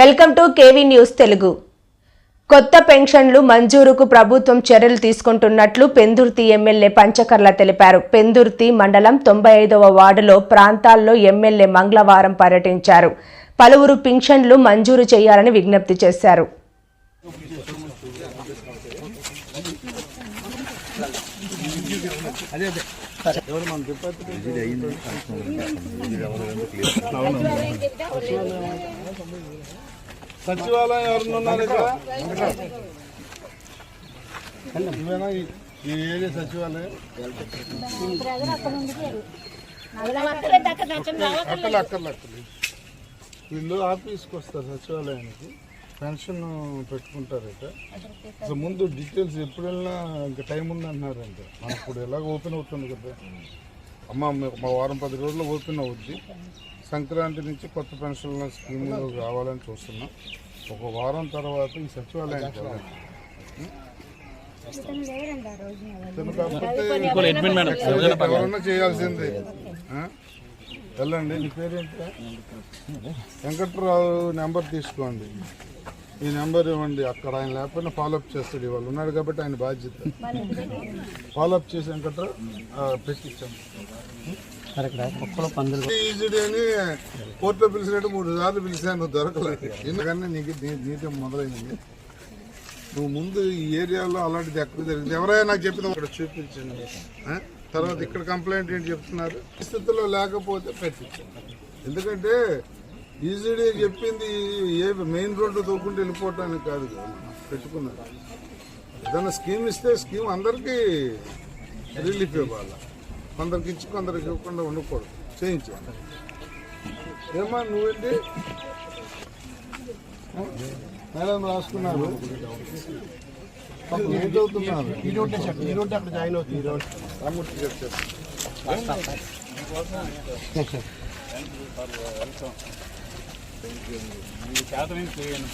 Welcome to KV news Telugu. కొత్త పెన్షన్లు మంజూరుకు ప్రభుత్వం చర్యలు తీసుకుంటున్నట్లు పెందుర్తి ఎమ్మెల్యే పంచకర్ల తెలిపారు. పెందుర్తి మండలం తొంభై ఐదవ వార్డులో ప్రాంతాల్లో ఎమ్మెల్యే మంగళవారం పర్యటించారు. పలువురు పెన్షన్లు మంజూరు చేయాలని విజ్ఞప్తి చేశారు. సచివాలయం ఎవరు ఉన్నారు ఇక్కడ? ఇవేనా ఈ- ఏరియా సచివాలయం? అక్కలు అక్కర్లు అక్కర్లు వీళ్ళు ఆఫీస్కి వస్తారు సచివాలయానికి. పెన్షన్ పెట్టుకుంటారట అసలు ముందు డీటెయిల్స్ ఎప్పుడు వెళ్ళినా ఇంకా టైం ఉందంటున్నారంట మన ఇప్పుడు ఎలాగ ఓపెన్ అవుతుంది కదా. అమ్మ మా- మా వారం పది రోజుల్లో ఓపెన్ అవుద్ది. సంక్రాంతి నుంచి కొత్త పెన్షన్ల స్కీమ్ రావాలని చూస్తున్నాం. ఒక వారం తర్వాత ఈ ఎవరన్నా చేయాల్సిందే? వెళ్ళండి నీ పేరేంటి? వెంకట్రావు నెంబర్ తీసుకోండి. ఈ నెంబర్ ఇవ్వండి అక్కడ ఆయన లేకపోయినా ఫాలోఅప్ చేస్తాడు ఇవాళ. ఉన్నాడు కాబట్టి ఆయన బాధ్యత. ఫాలోఅప్ చేసి వెంకట్రావు పెట్టించాము కోర్టులో పిలిచినట్టు మూడు సార్లు పిలిచాను దొరకలేదు ఎందుకన్నా నీకు నీ- నీతో మొదలైంది. నువ్వు ముందు ఈ ఏరియాలో అలాంటిది ఎక్కడ జరిగింది. ఎవరైనా నాకు చెప్పిన ఇక్కడ చూపించండి. ఆ? తర్వాత ఇక్కడ కంప్లైంట్ ఏంటి చెప్తున్నారు? పరిస్థితుల్లో లేకపోతే పెట్టించండి. ఎందుకంటే ఈజీడీ చెప్పింది ఏ మెయిన్ రోడ్డు తోకుంటూ వెళ్ళిపోవటానికి కాదు కదా. పెట్టుకున్నారు. ఏదైనా స్కీమ్ ఇస్తే స్కీమ్ అందరికీ రిలీఫ్ ఇవ్వాలి. కొందరికి ఇచ్చి కొందరికి ఇవ్వకుండా ఉండకూడదు. చేయించాలి ఏమా నువ్వేంటి? మేడం రాసుకున్నారు. ఏం చదువుతున్నారు? రామూర్తి గారు.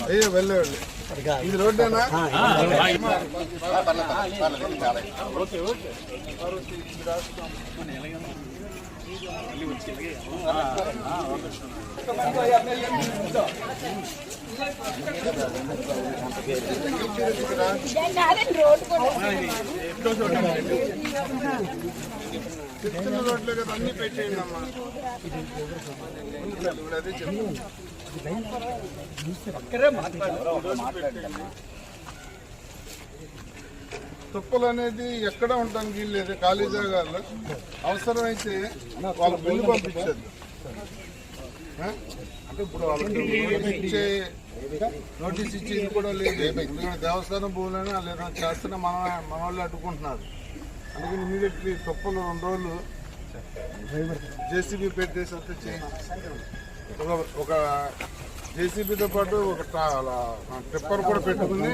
అయ్యో వెళ్ళేవాళ్ళు ఇది రోడ్డేనా చిన్న రోడ్లే కదా అన్ని పెట్టేయండి అమ్మా. ఇప్పుడు అదే చెప్పు తుప్పలు అనేది ఎక్కడ ఉండడానికి వీల్లేదు ఖాళీ జాగాల్లో. అవసరమైతే వాళ్ళ బిల్లు పంపించదు అంటే ఇప్పుడు వాళ్ళకి ఇచ్చే నోటీస్ ఇచ్చేది కూడా లేదు. ఎందుకంటే దేవస్థానం భూములైనా వాళ్ళు చేస్తున్న మన మన వాళ్ళు అడ్డుకుంటున్నారు. అందుకని ఇమీడియట్లీ తుప్పలు రెండు రోజులు జేసీబీ పెట్టేసి వస్తే చేయండి. ఒక ఒక జేసీబీతో పాటు ఒక ట్రిప్పర్ కూడా పెట్టుకుని